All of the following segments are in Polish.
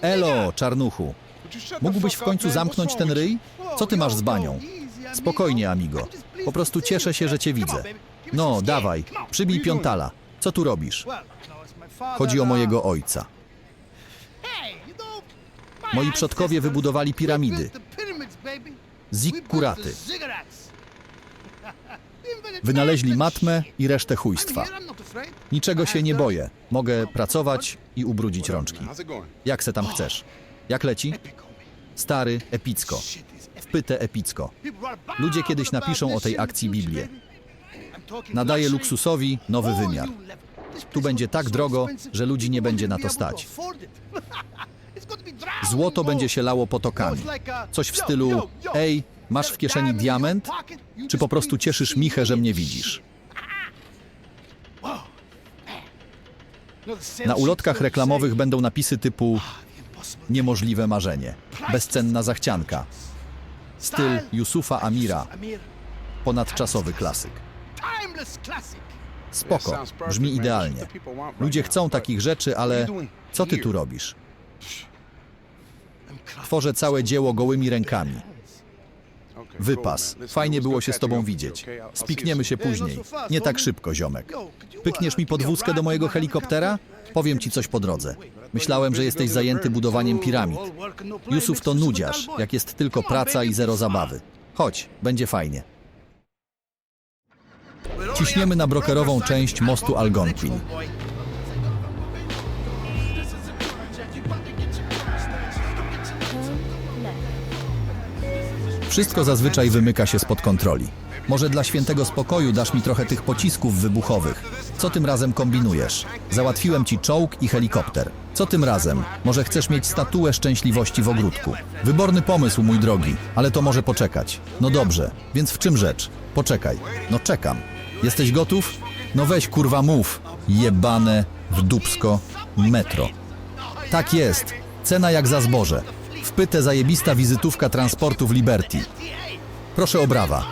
Elo, czarnuchu. Mógłbyś w końcu zamknąć ten ryj? Co ty masz z banią? Spokojnie, amigo. Po prostu cieszę się, że cię widzę. No, dawaj, przybij piątala. Co tu robisz? Chodzi o mojego ojca. Moi przodkowie wybudowali piramidy. Zikkuraty. Wynaleźli matmę i resztę chujstwa. Niczego się nie boję. Mogę pracować i ubrudzić rączki. Jak se tam chcesz? Jak leci? Stary, epicko. Wpytę epicko. Ludzie kiedyś napiszą o tej akcji Biblię. Nadaje luksusowi nowy wymiar. Tu będzie tak drogo, że ludzi nie będzie na to stać. Złoto będzie się lało potokami. Coś w stylu: Ej, masz w kieszeni diament? Czy po prostu cieszysz Michę, że mnie widzisz? Na ulotkach reklamowych będą napisy typu Niemożliwe marzenie, bezcenna zachcianka, styl Yusufa Amira, ponadczasowy klasyk. Spoko, brzmi idealnie. Ludzie chcą takich rzeczy, ale co ty tu robisz? Tworzę całe dzieło gołymi rękami. Wypas. Fajnie było się z tobą widzieć. Spikniemy się później. Nie tak szybko, ziomek. Pykniesz mi podwózkę do mojego helikoptera? Powiem ci coś po drodze. Myślałem, że jesteś zajęty budowaniem piramid. Yusuf to nudziarz, jak jest tylko praca i zero zabawy. Chodź, będzie fajnie. Ciśniemy na brokerową część mostu Algonquin. Wszystko zazwyczaj wymyka się spod kontroli. Może dla świętego spokoju dasz mi trochę tych pocisków wybuchowych. Co tym razem kombinujesz? Załatwiłem ci czołg i helikopter. Co tym razem? Może chcesz mieć statuę szczęśliwości w ogródku? Wyborny pomysł, mój drogi, ale to może poczekać. No dobrze, więc w czym rzecz? Poczekaj. No czekam. Jesteś gotów? No weź kurwa mów. Jebane w dupsko metro. Tak jest. Cena jak za zboże. Wpytę zajebista wizytówka transportu w Liberty. Proszę o brawa.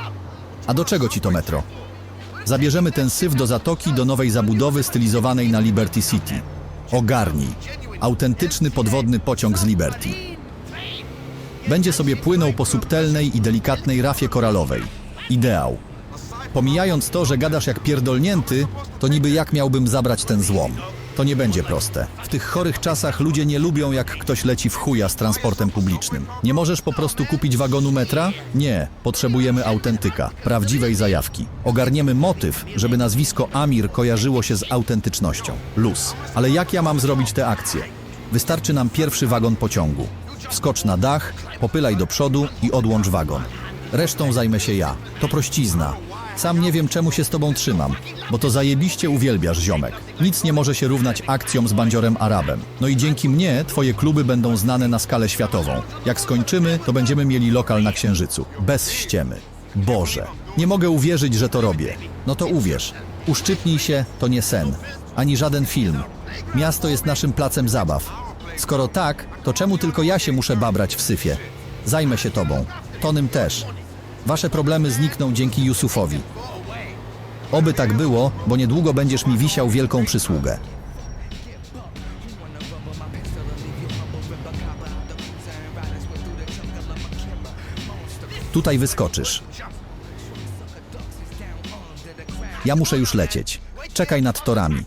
A do czego ci to metro? Zabierzemy ten syf do zatoki do nowej zabudowy stylizowanej na Liberty City. Ogarnij. Autentyczny podwodny pociąg z Liberty. Będzie sobie płynął po subtelnej i delikatnej rafie koralowej. Ideał. Pomijając to, że gadasz jak pierdolnięty, to niby jak miałbym zabrać ten złom. To nie będzie proste. W tych chorych czasach ludzie nie lubią, jak ktoś leci w chuja z transportem publicznym. Nie możesz po prostu kupić wagonu metra? Nie. Potrzebujemy autentyka, prawdziwej zajawki. Ogarniemy motyw, żeby nazwisko Amir kojarzyło się z autentycznością. Luz. Ale jak ja mam zrobić tę akcję? Wystarczy nam pierwszy wagon pociągu. Wskocz na dach, popylaj do przodu i odłącz wagon. Resztą zajmę się ja. To prościzna. Sam nie wiem, czemu się z tobą trzymam, bo to zajebiście uwielbiasz, ziomek. Nic nie może się równać akcjom z bandziorem Arabem. No i dzięki mnie twoje kluby będą znane na skalę światową. Jak skończymy, to będziemy mieli lokal na Księżycu. Bez ściemy. Boże, nie mogę uwierzyć, że to robię. No to uwierz. Uszczypnij się, to nie sen. Ani żaden film. Miasto jest naszym placem zabaw. Skoro tak, to czemu tylko ja się muszę babrać w syfie? Zajmę się tobą. Tonym też. Wasze problemy znikną dzięki Yusufowi. Oby tak było, bo niedługo będziesz mi wisiał wielką przysługę. Tutaj wyskoczysz. Ja muszę już lecieć. Czekaj nad torami.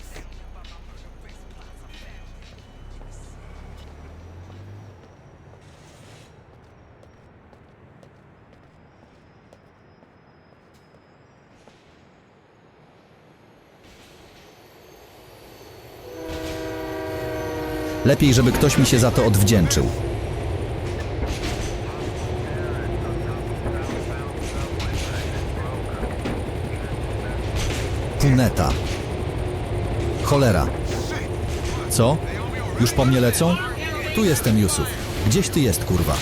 Lepiej, żeby ktoś mi się za to odwdzięczył. Puneta. Cholera. Co? Już po mnie lecą? Tu jestem, Yusuf. Gdzieś ty jest, kurwa.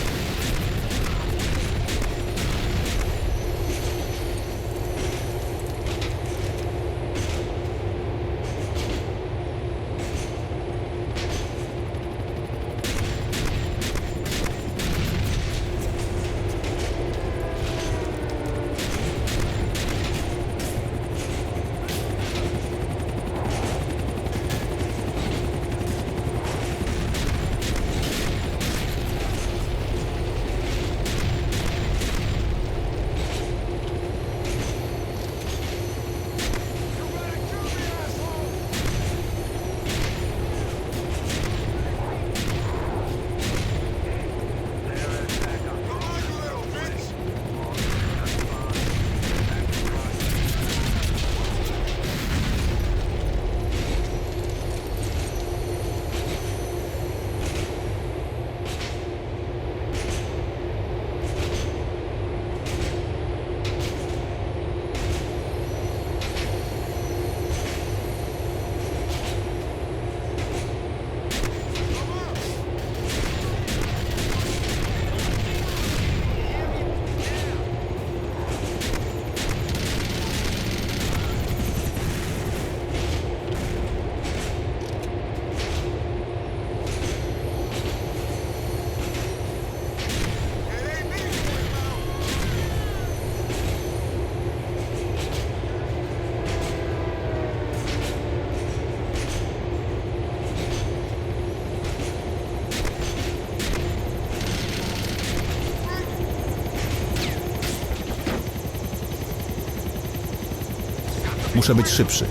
Muszę być szybszy.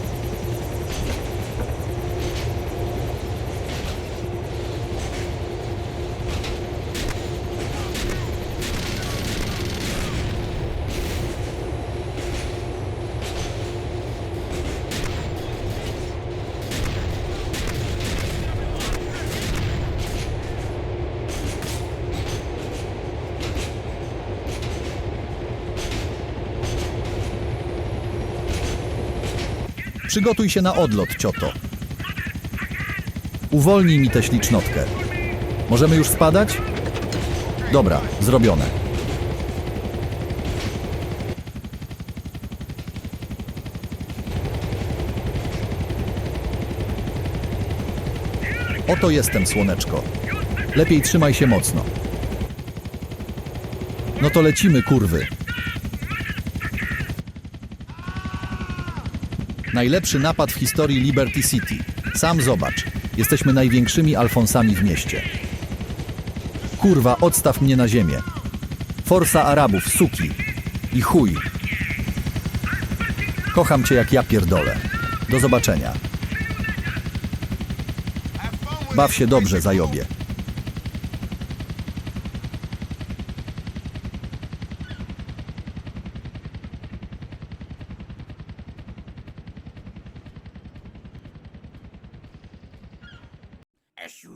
Przygotuj się na odlot, cioto. Uwolnij mi tę ślicznotkę. Możemy już spadać? Dobra, zrobione. Oto jestem, słoneczko. Lepiej trzymaj się mocno. No to lecimy, kurwy. Najlepszy napad w historii Liberty City. Sam zobacz. Jesteśmy największymi Alfonsami w mieście. Kurwa, odstaw mnie na ziemię. Forsa Arabów, suki. I chuj. Kocham cię jak ja pierdolę. Do zobaczenia. Baw się dobrze, zajobie. as you